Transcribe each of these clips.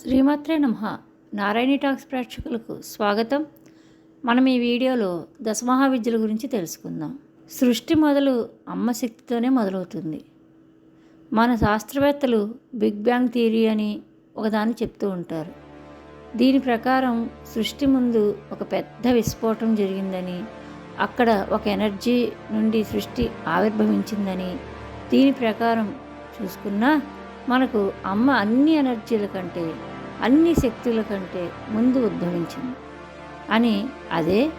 శ్రీమాత్రే నమ. నారాయణి టాక్స్ ప్రేక్షకులకు స్వాగతం. మనం ఈ వీడియోలో దశమహావిద్యల గురించి తెలుసుకుందాం. సృష్టి మొదలు అమ్మ శక్తితోనే మొదలవుతుంది. మన శాస్త్రవేత్తలు బిగ్ బ్యాంగ్ థియరీ అని ఒకదాన్ని చెప్తూ ఉంటారు. దీని ప్రకారం సృష్టి ముందు ఒక పెద్ద విస్ఫోటం జరిగిందని అక్కడ ఒక ఎనర్జీ నుండి సృష్టి ఆవిర్భవించిందని దీని ప్రకారం చూసుకున్నా మనకు అమ్మ అన్ని ఎనర్జీల కంటే అన్ని శక్తుల కంటే ముందు ఉద్భవించింది. అని అదే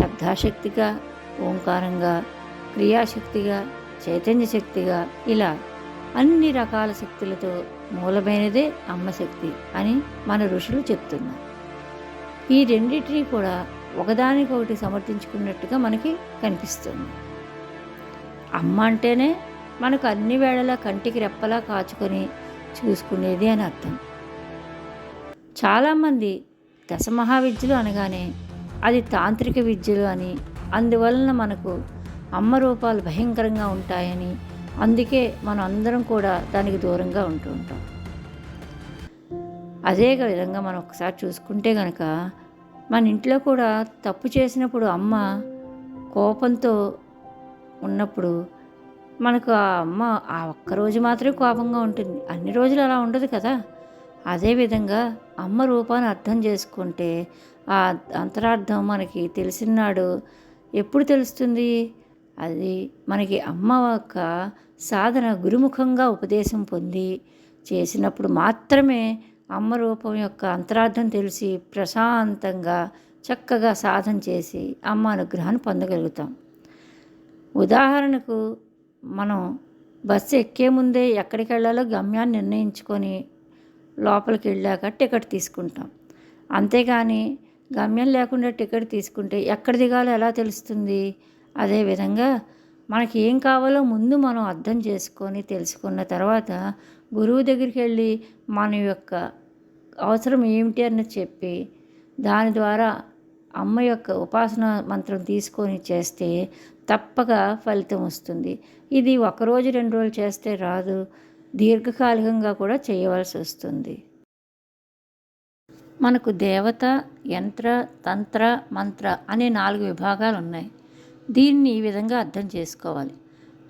శబ్దాశక్తిగా ఓంకారంగా క్రియాశక్తిగా చైతన్య శక్తిగా ఇలా అన్ని రకాల శక్తులతో మూలమైనదే అమ్మ శక్తి అని మన ఋషులు చెప్తున్నారు. ఈ రెండింటినీ కూడా ఒకదానికొకటి సమర్థించుకున్నట్టుగా మనకి కనిపిస్తుంది. అమ్మ అంటేనే మనకు అన్ని వేళలా కంటికి రెప్పలా కాచుకొని చూసుకునేది అని అర్థం. చాలామంది దశ మహావిద్యలు అనగానే అది తాంత్రిక విద్యలు అని అందువలన మనకు అమ్మ రూపాలు భయంకరంగా ఉంటాయని అందుకే మనం అందరం కూడా దానికి దూరంగా ఉంటూ ఉంటాం. అదే విధంగా మనం ఒకసారి చూసుకుంటే కనుక మన ఇంట్లో కూడా తప్పు చేసినప్పుడు అమ్మ కోపంతో ఉన్నప్పుడు మనకు ఆ అమ్మ ఆ ఒక్కరోజు మాత్రమే కోపంగా ఉంటుంది. అన్ని రోజులు అలా ఉండదు కదా. అదేవిధంగా అమ్మ రూపాన్ని అర్థం చేసుకుంటే ఆ అంతరార్థం మనకి తెలిసినాడు ఎప్పుడు తెలుస్తుంది? అది మనకి అమ్మ యొక్క సాధన గురుముఖంగా ఉపదేశం పొంది చేసినప్పుడు మాత్రమే అమ్మ రూపం యొక్క అంతరార్థం తెలిసి ప్రశాంతంగా చక్కగా సాధన చేసి అమ్మ అనుగ్రహాన్ని పొందగలుగుతాం. ఉదాహరణకు మనం బస్సు ఎక్కే ముందే ఎక్కడికి వెళ్ళాలో గమ్యాన్ని నిర్ణయించుకొని లోపలికి వెళ్ళాక టికెట్ తీసుకుంటాం. అంతేగాని గమ్యం లేకుండా టికెట్ తీసుకుంటే ఎక్కడ దిగాలో ఎలా తెలుస్తుంది? అదేవిధంగా మనకి ఏం కావాలో ముందు మనం అర్థం చేసుకొని తెలుసుకున్న తర్వాత గురువు దగ్గరికి వెళ్ళి మన యొక్క అవసరం ఏమిటి అని చెప్పి దాని ద్వారా అమ్మ యొక్క ఉపాసన మంత్రం తీసుకొని చేస్తే తప్పక ఫలితం వస్తుంది. ఇది ఒకరోజు రెండు రోజులు చేస్తే రాదు. దీర్ఘకాలికంగా కూడా చేయవలసి వస్తుంది. మనకు దేవత యంత్ర తంత్ర మంత్ర అనే నాలుగు విభాగాలు ఉన్నాయి. దీన్ని ఈ విధంగా అర్థం చేసుకోవాలి.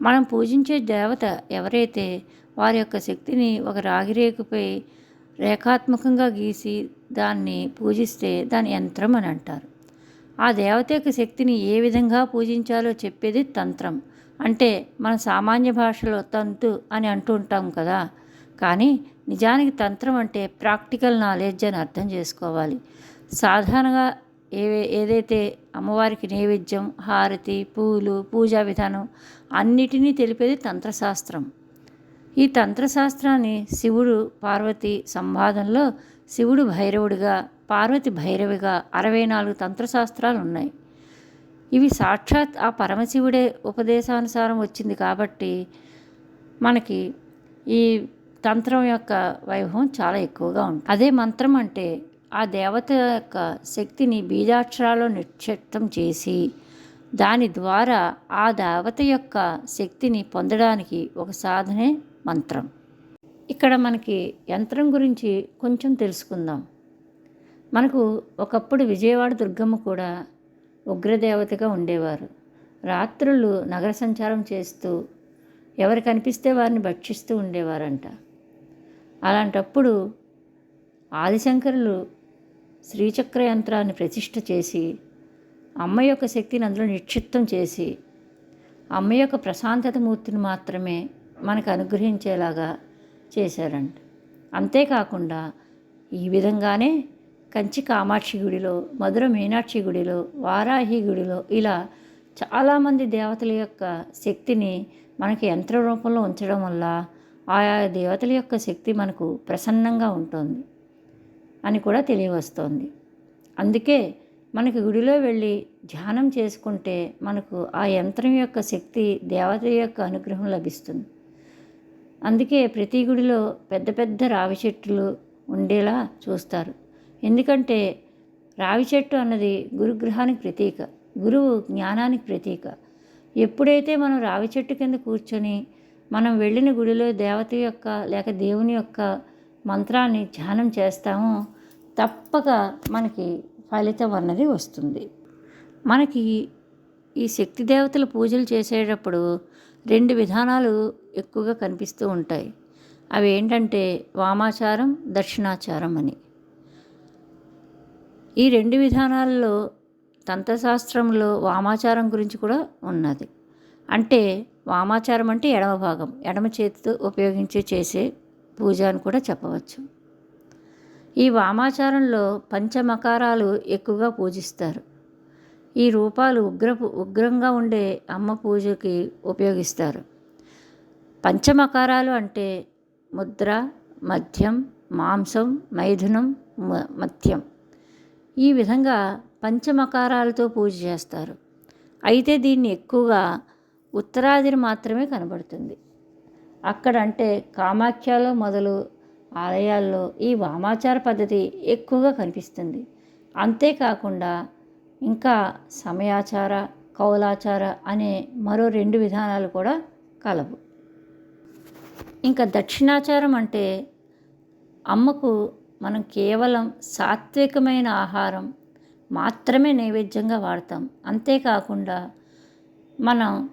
మనం పూజించే దేవత ఎవరైతే వారి యొక్క శక్తిని ఒక రాగిరేకుపై రేఖాత్మకంగా గీసి దాన్ని పూజిస్తే దాని యంత్రం అని అంటారు. ఆ దేవత యొక్క శక్తిని ఏ విధంగా పూజించాలో చెప్పేది తంత్రం. అంటే మన సామాన్య భాషలో తంతు అని అంటూ ఉంటాం కదా. కానీ నిజానికి తంత్రం అంటే ప్రాక్టికల్ నాలెడ్జ్ అని అర్థం చేసుకోవాలి. సాధారణంగా ఏ ఏదైతే అమ్మవారికి నైవేద్యం హారతి పూలు పూజా విధానం అన్నిటినీ తెలిపేది తంత్రశాస్త్రం. ఈ తంత్రశాస్త్రాన్ని శివుడు పార్వతి సంవాదంలో శివుడు భైరవుడిగా పార్వతి భైరవిగా అరవై నాలుగు తంత్రశాస్త్రాలు ఉన్నాయి. ఇవి సాక్షాత్ ఆ పరమశివుడే ఉపదేశానుసారం వచ్చింది కాబట్టి మనకి ఈ తంత్రం యొక్క వైభవం చాలా ఎక్కువగా ఉంటుంది. అదే మంత్రం అంటే ఆ దేవత యొక్క శక్తిని బీజాక్షరాల్లో నిక్షిప్తం చేసి దాని ద్వారా ఆ దేవత యొక్క శక్తిని పొందడానికి ఒక సాధనే మంత్రం. ఇక్కడ మనకి యంత్రం గురించి కొంచెం తెలుసుకుందాం. మనకు ఒకప్పుడు విజయవాడ దుర్గమ్మ కూడా ఉగ్రదేవతగా ఉండేవారు. రాత్రులు నగర సంచారం చేస్తూ ఎవరు కనిపిస్తే వారిని భక్షిస్తూ ఉండేవారంట. అలాంటప్పుడు ఆదిశంకరులు శ్రీచక్ర యంత్రాన్ని ప్రతిష్ఠ చేసి అమ్మ యొక్క శక్తిని అందులో నిక్షిప్తం చేసి అమ్మ యొక్క ప్రశాంతత మూర్తిని మాత్రమే మనకు అనుగ్రహించేలాగా చేశారంట. అంతేకాకుండా ఈ విధంగానే కంచి కామాక్షి గుడిలో మధుర మీనాక్షి గుడిలో వారాహి గుడిలో ఇలా చాలామంది దేవతల యొక్క శక్తిని మనకి యంత్ర రూపంలో ఉంచడం వల్ల ఆయా దేవతల యొక్క శక్తి మనకు ప్రసన్నంగా ఉంటుంది అని కూడా తెలియవస్తోంది. అందుకే మనకి గుడిలో వెళ్ళి ధ్యానం చేసుకుంటే మనకు ఆ యంత్రం యొక్క శక్తి దేవత యొక్క అనుగ్రహం లభిస్తుంది. అందుకే ప్రతి గుడిలో పెద్ద పెద్ద రావి చెట్లు ఉండేలా చూస్తారు. ఎందుకంటే రావి చెట్టు అన్నది గురుగ్రహానికి ప్రతీక గురువు జ్ఞానానికి ప్రతీక. ఎప్పుడైతే మనం రావి చెట్టు కింద కూర్చొని మనం వెళ్ళిన గుడిలో దేవత యొక్క లేక దేవుని యొక్క మంత్రాన్ని ధ్యానం చేస్తామో తప్పక మనకి ఫలితం అన్నది వస్తుంది. మనకి ఈ శక్తి దేవతల పూజలు చేసేటప్పుడు రెండు విధానాలు ఎక్కువగా కనిపిస్తూ ఉంటాయి. అవి ఏంటంటే వామాచారం దక్షిణాచారం అని. ఈ రెండు విధానాల్లో తంత్రశాస్త్రంలో వామాచారం గురించి కూడా ఉన్నది. అంటే వామాచారం అంటే ఎడమ భాగం ఎడమ చేతితో ఉపయోగించి చేసే పూజ అని కూడా చెప్పవచ్చు. ఈ వామాచారంలో పంచమకారాలు ఎక్కువగా పూజిస్తారు. ఈ రూపాలు ఉగ్రపు ఉగ్రంగా ఉండే అమ్మ పూజకి ఉపయోగిస్తారు. పంచమకారాలు అంటే ముద్ర మధ్యం మాంసం మైథునం మ- మత్యం. ఈ విధంగా పంచమకారాలతో పూజ చేస్తారు. అయితే దీన్ని ఎక్కువగా ఉత్తరాదిని మాత్రమే కనబడుతుంది. అక్కడ అంటే కామాఖ్యలో మొదలు ఆలయాల్లో ఈ వామాచార పద్ధతి ఎక్కువగా కనిపిస్తుంది. అంతేకాకుండా ఇంకా సమయాచార కౌలాచార అనే మరో రెండు విధానాలు కూడా కలవు. ఇంకా దక్షిణాచారం అంటే అమ్మకు మనం కేవలం సాత్వికమైన ఆహారం మాత్రమే నైవేద్యంగా వాడతాం. అంతేకాకుండా మనం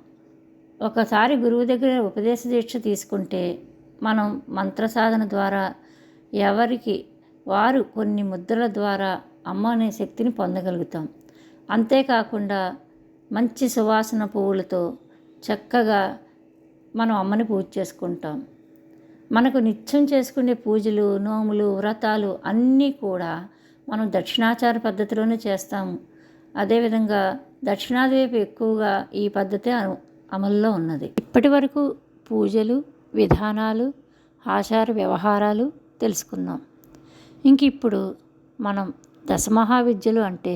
ఒకసారి గురువు దగ్గర ఉపదేశ దీక్ష తీసుకుంటే మనం మంత్ర సాధన ద్వారా ఎవరికి వారు కొన్ని ముద్రల ద్వారా అమ్మ అనే శక్తిని పొందగలుగుతాం. అంతేకాకుండా మంచి సువాసన పువ్వులతో చక్కగా మనం అమ్మని పూజ చేసుకుంటాం. మనకు నిత్యం చేసుకునే పూజలు నోములు వ్రతాలు అన్నీ కూడా మనం దక్షిణాచార పద్ధతిలోనే చేస్తాము. అదేవిధంగా దక్షిణాది వైపు ఎక్కువగా ఈ పద్ధతి అమల్లో ఉన్నది. ఇప్పటి వరకు పూజలు విధానాలు ఆచార వ్యవహారాలు తెలుసుకున్నాం ఇంక ఇప్పుడు మనం దశమహావిద్యలు అంటే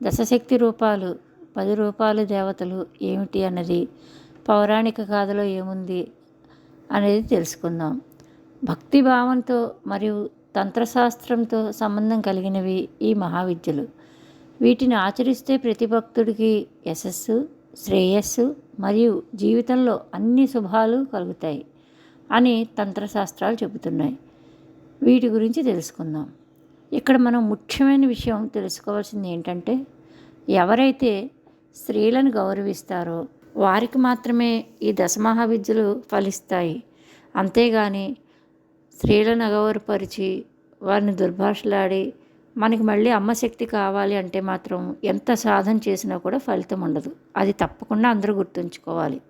దశశక్తి రూపాలు పది రూపాలు దేవతలు ఏమిటి అన్నది పౌరాణిక గాథలో ఏముంది అనేది తెలుసుకుందాం. భక్తి భావంతో మరియు తంత్రశాస్త్రంతో సంబంధం కలిగినవి ఈ మహావిద్యలు. వీటిని ఆచరిస్తే ప్రతి భక్తుడికి యశస్సు శ్రేయస్సు మరియు జీవితంలో అన్ని శుభాలు కలుగుతాయి అని తంత్రశాస్త్రాలు చెబుతున్నాయి. వీటి గురించి తెలుసుకుందాం. ఇక్కడ మనం ముఖ్యమైన విషయం తెలుసుకోవాల్సింది ఏంటంటే ఎవరైతే స్త్రీలను గౌరవిస్తారో వారికి మాత్రమే ఈ దశమహావిద్యలు ఫలిస్తాయి. అంతేగాని స్త్రీలను అగౌరపరిచి వారిని దుర్భాషలాడి మనకి మళ్ళీ అమ్మ శక్తి కావాలి అంటే మాత్రం ఎంత సాధన చేసినా కూడా ఫలితం ఉండదు. అది తప్పకుండా అందరూ గుర్తుంచుకోవాలి.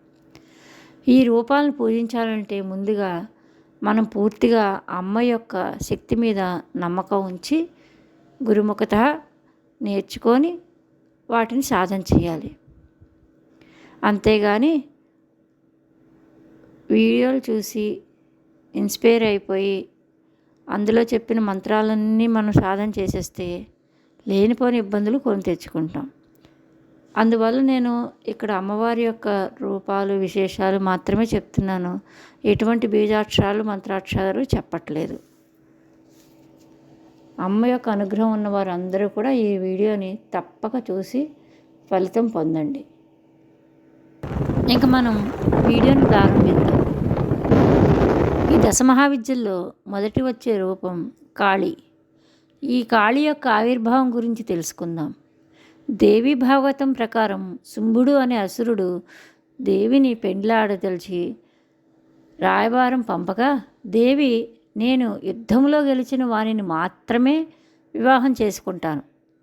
ఈ రూపాలను పూజించాలంటే ముందుగా మనం పూర్తిగా అమ్మ యొక్క శక్తి మీద నమ్మకం ఉంచి గురుముఖత నేర్చుకొని వాటిని సాధన చేయాలి. అంతేగాని వీడియోలు చూసి ఇన్స్పైర్ అయిపోయి అందులో చెప్పిన మంత్రాలన్నీ మనం సాధన చేసేస్తే లేనిపోని ఇబ్బందులు కొని తెచ్చుకుంటాం. అందువల్ల నేను ఇక్కడ అమ్మవారి యొక్క రూపాలు విశేషాలు మాత్రమే చెప్తున్నాను. ఎటువంటి బీజాక్షరాలు మంత్రాక్షరాలు చెప్పట్లేదు. అమ్మ యొక్క అనుగ్రహం ఉన్న వారందరూ కూడా ఈ వీడియోని తప్పక చూసి ఫలితం పొందండి. మనం వీడియోని ప్రారంభిద్దాం. ఈ దశ మహావిద్యల్లో మొదటి వచ్చే రూపం కాళీ. ఈ కాళీ యొక్క ఆవిర్భావం గురించి తెలుసుకుందాం. దేవి భాగవతం ప్రకారం శుంభుడు అనే అసురుడు దేవిని పెండ్లాడదలిచి రాయబారం పంపగా దేవి నేను యుద్ధంలో గెలిచిన వారిని మాత్రమే వివాహం చేసుకుంటాను.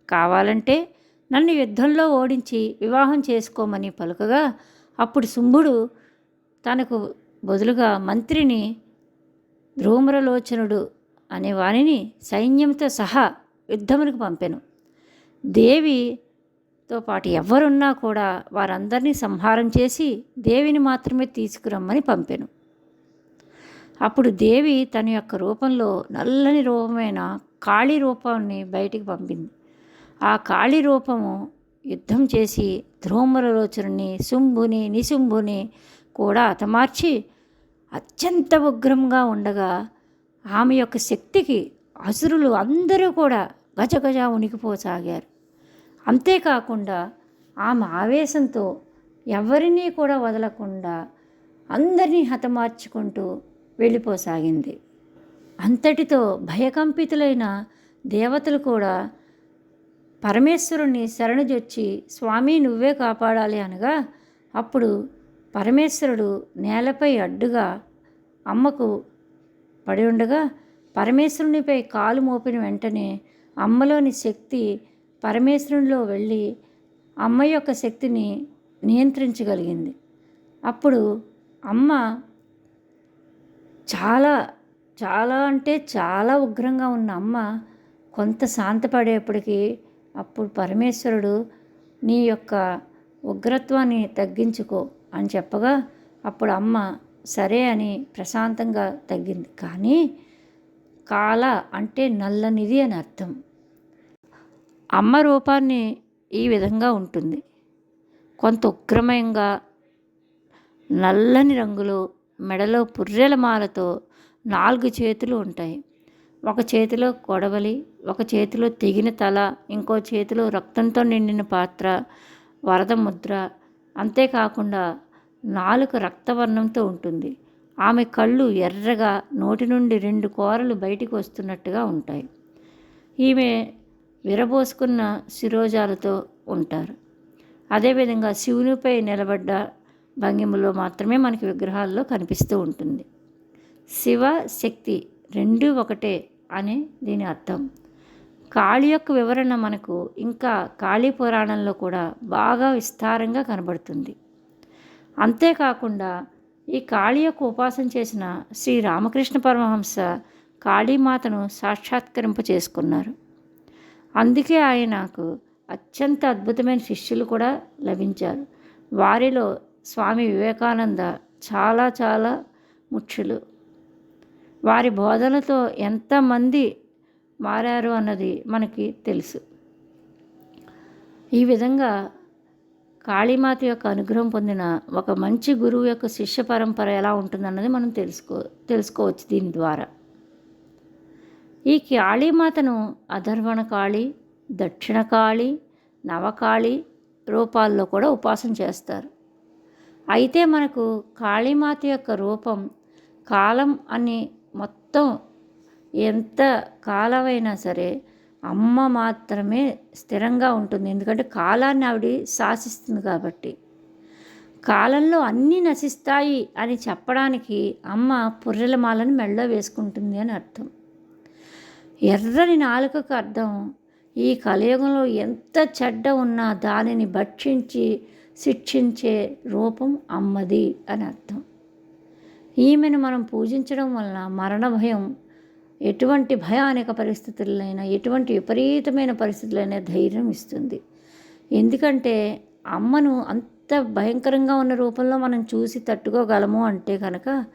కావాలంటే నన్ను యుద్ధంలో ఓడించి వివాహం చేసుకోమని పలుకగా అప్పుడు శుంభుడు తనకు బదులుగా మంత్రిని ధ్రూమరలోచనుడు అనే వారిని సైన్యంతో సహా యుద్ధమునికి పంపెను. దేవితో పాటు ఎవరున్నా కూడా వారందరినీ సంహారం చేసి దేవిని మాత్రమే తీసుకురమ్మని పంపెను. అప్పుడు దేవి తన యొక్క రూపంలో నల్లని రూపమైన కాళీ రూపాన్ని బయటికి పంపింది. ఆ కాళీ రూపము యుద్ధం చేసి ధ్రూమరలోచనుని శుంభుని నిశుంభుని కూడా హతమార్చి అత్యంత ఉగ్రంగా ఉండగా ఆమె యొక్క శక్తికి అసురులు అందరూ కూడా గజగజ ఉనికిపోసాగారు. అంతేకాకుండా ఆమె ఆవేశంతో ఎవరినీ కూడా వదలకుండా అందరినీ హతమార్చుకుంటూ వెళ్ళిపోసాగింది. అంతటితో భయకంపితులైన దేవతలు కూడా పరమేశ్వరుణ్ణి శరణుజొచ్చి స్వామి నువ్వే కాపాడాలి అనగా అప్పుడు పరమేశ్వరుడు నేలపై అడ్డుగా అమ్మకు పడి ఉండగా పరమేశ్వరునిపై కాలు మోపిన వెంటనే అమ్మలోని శక్తి పరమేశ్వరునిలో వెళ్ళి అమ్మ యొక్క శక్తిని నియంత్రించగలిగింది. అప్పుడు అమ్మ చాలా చాలా అంటే చాలా ఉగ్రంగా ఉన్న అమ్మ కొంత శాంతపడేప్పటికీ అప్పుడు పరమేశ్వరుడు నీ యొక్క ఉగ్రత్వాన్ని తగ్గించుకో అని చెప్పగా అప్పుడు అమ్మ సరే అని ప్రశాంతంగా తగ్గింది. కానీ కాల అంటే నల్లనిది అని అర్థం. అమ్మ రూపాన్ని ఈ విధంగా ఉంటుంది. కొంత ఉగ్రమయంగా నల్లని రంగులో మెడలో పుర్రెల మాలతో నాలుగు చేతులు ఉంటాయి. ఒక చేతిలో కొడవలి ఒక చేతిలో తెగిన తల ఇంకో చేతిలో రక్తంతో నిండిన పాత్ర వరద ముద్ర. అంతేకాకుండా నాలుక రక్తవర్ణంతో ఉంటుంది. ఆమె కళ్ళు ఎర్రగా నోటి నుండి రెండు కూరలు బయటికి వస్తున్నట్టుగా ఉంటాయి. ఈమె విరబోసుకున్న శిరోజాలతో ఉంటారు. అదేవిధంగా శివునిపై నిలబడ్డ భంగిమలో మాత్రమే మనకి విగ్రహాల్లో కనిపిస్తూ ఉంటుంది. శివ శక్తి రెండు ఒకటే. అని దీని అర్థం. కాళి యొక్క వివరణ మనకు ఇంకా కాళీ పురాణంలో కూడా బాగా విస్తారంగా కనబడుతుంది. అంతేకాకుండా ఈ కాళీ యొక్క ఉపాసన చేసిన శ్రీ రామకృష్ణ పరమహంస కాళీమాతను సాక్షాత్కరింప చేసుకున్నారు. అందుకే ఆయనకు అత్యంత అద్భుతమైన శిష్యులు కూడా లభించారు. వారిలో స్వామి వివేకానంద చాలా చాలా ముఖ్యులు. వారి బోధనతో ఎంతమంది మారారు అన్నది మనకి తెలుసు. ఈ విధంగా కాళీమాత యొక్క అనుగ్రహం పొందిన ఒక మంచి గురువు యొక్క శిష్య పరంపర ఎలా ఉంటుందన్నది మనం తెలుసుకో తెలుసుకోవచ్చు దీని ద్వారా. ఈ కాళీమాతను అధర్వణ కాళి దక్షిణ కాళి నవకాళి రూపాల్లో కూడా ఉపాసన చేస్తారు. అయితే మనకు కాళీమాత యొక్క రూపం కాలం అని మొత్తం ఎంత కాలమైనా సరే అమ్మ మాత్రమే స్థిరంగా ఉంటుంది. ఎందుకంటే కాలాన్ని ఆవిడ శాసిస్తుంది కాబట్టి. కాలంలో అన్నీ నశిస్తాయి అని చెప్పడానికి అమ్మ పుర్రెల మాలను మెళ్ళో వేసుకుంటుంది అని అర్థం. ఎర్రని నాలుకకు అర్థం ఈ కలియుగంలో ఎంత చెడ్డ ఉన్నా దానిని భక్షించి శిక్షించే రూపం అమ్మది అని అర్థం. ఈమెను మనం పూజించడం వలన మరణ భయం ఎటువంటి భయానక పరిస్థితులైనా ఎటువంటి విపరీతమైన పరిస్థితులైనా ధైర్యం ఇస్తుంది. ఎందుకంటే అమ్మను అంత భయంకరంగా ఉన్న రూపంలో మనం చూసి తట్టుకోగలము అంటే కనుక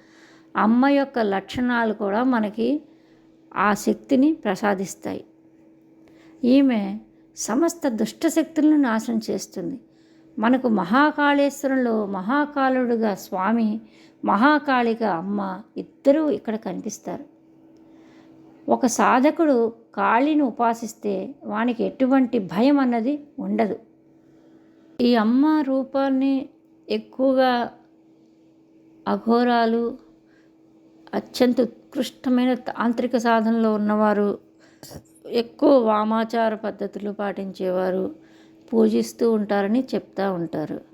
అమ్మ యొక్క లక్షణాలు కూడా మనకి ఆ శక్తిని ప్రసాదిస్తాయి. ఈమె సమస్త దుష్ట శక్తులను నాశనం చేస్తుంది. మనకు మహాకాళేశ్వరంలో మహాకాలుడుగా స్వామి మహాకాళిగా అమ్మ ఇద్దరూ ఇక్కడ కనిపిస్తారు. ఒక సాధకుడు కాళీని ఉపాసిస్తే వానికి ఎటువంటి భయం అన్నది ఉండదు. ఈ అమ్మ రూపాన్ని ఎక్కువగా అఘోరాలు అత్యంత ఉత్కృష్టమైన తాంత్రిక సాధనలో ఉన్నవారు ఎక్కువ వామాచార పద్ధతులు పాటించేవారు పూజిస్తూ ఉంటారని చెప్తూ ఉంటారు.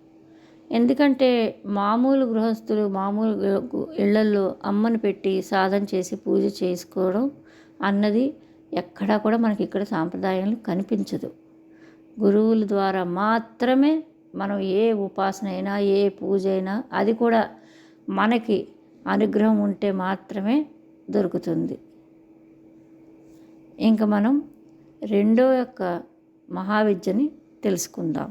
ఎందుకంటే మామూలు గృహస్థులు మామూలు ఇళ్ళల్లో అమ్మను పెట్టి సాధన చేసి పూజ చేసుకోవడం అన్నది ఎక్కడా కూడా మనకి ఇక్కడ సాంప్రదాయంలో కనిపించదు. గురువుల ద్వారా మాత్రమే మనం ఏ ఉపాసన అయినా ఏ పూజ అయినా అది కూడా మనకి అనుగ్రహం ఉంటే మాత్రమే దొరుకుతుంది. ఇంకా మనం రెండో యొక్క మహావిద్యని తెలుసుకుందాం.